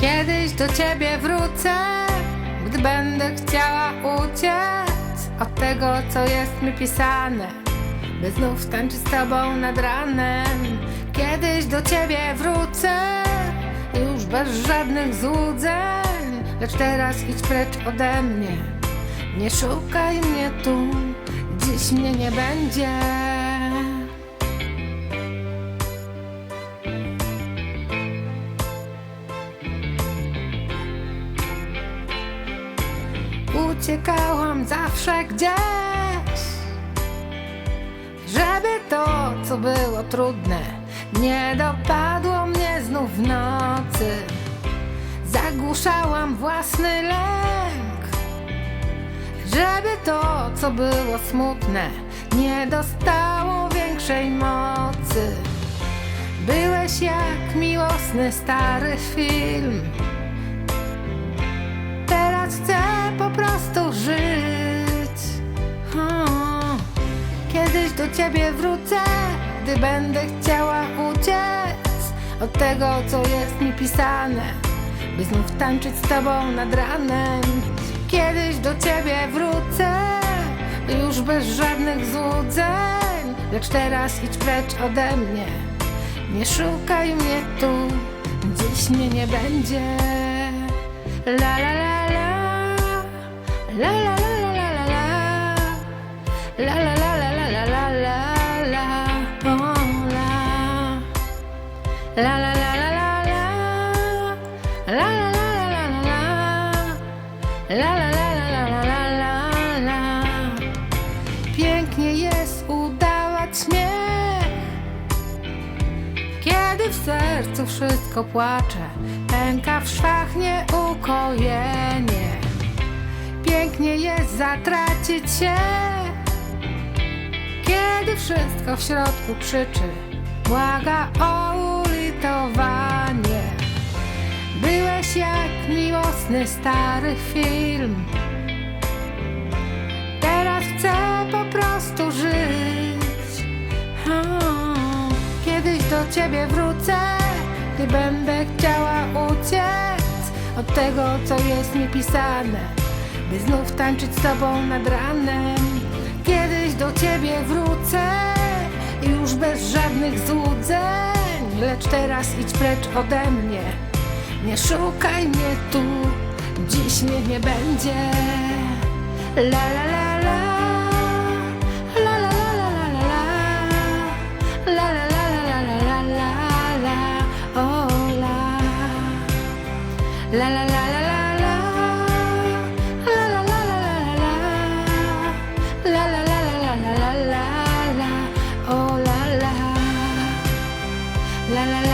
Kiedyś do ciebie wrócę, gdy będę chciała uciec od tego, co jest mi pisane, by znów tańczyć z tobą nad ranem. Kiedyś do ciebie wrócę, już bez żadnych złudzeń, lecz teraz idź precz ode mnie. Nie szukaj mnie tu, dziś mnie nie będzie. Uciekałam zawsze gdzieś, żeby to, co było trudne, nie dopadło mnie znów w nocy. Zagłuszałam własny lęk, żeby to, co było smutne, nie dostało większej mocy. Byłeś jak miłosny stary film. Teraz chcę do ciebie wrócę, gdy będę chciała uciec od tego, co jest mi pisane, by znów tańczyć z tobą nad ranem. Kiedyś do ciebie wrócę, już bez żadnych złudzeń, lecz teraz idź precz ode mnie. Nie szukaj mnie tu, dziś mnie nie będzie. La la la la La la la la la la La la la la la la la Pięknie jest udawać śmiech kiedy w sercu wszystko płacze, pęka w szwach nieukojenie. Pięknie jest zatracić się, kiedy wszystko w środku krzyczy, błaga o Byłeś jak miłosny stary film. Teraz chcę po prostu żyć. Kiedyś do ciebie wrócę, gdy będę chciała uciec od tego, co jest mi pisane, by znów tańczyć z tobą nad ranem. Kiedyś do ciebie wrócę, już bez żadnych złudzeń, lecz teraz idź precz ode mnie. Nie szukaj mnie tu, dziś mnie nie będzie. La la la la. La la la la la la la. La la la la la la la. Oh la la. La la la la la la la. La la la la la la la la. La la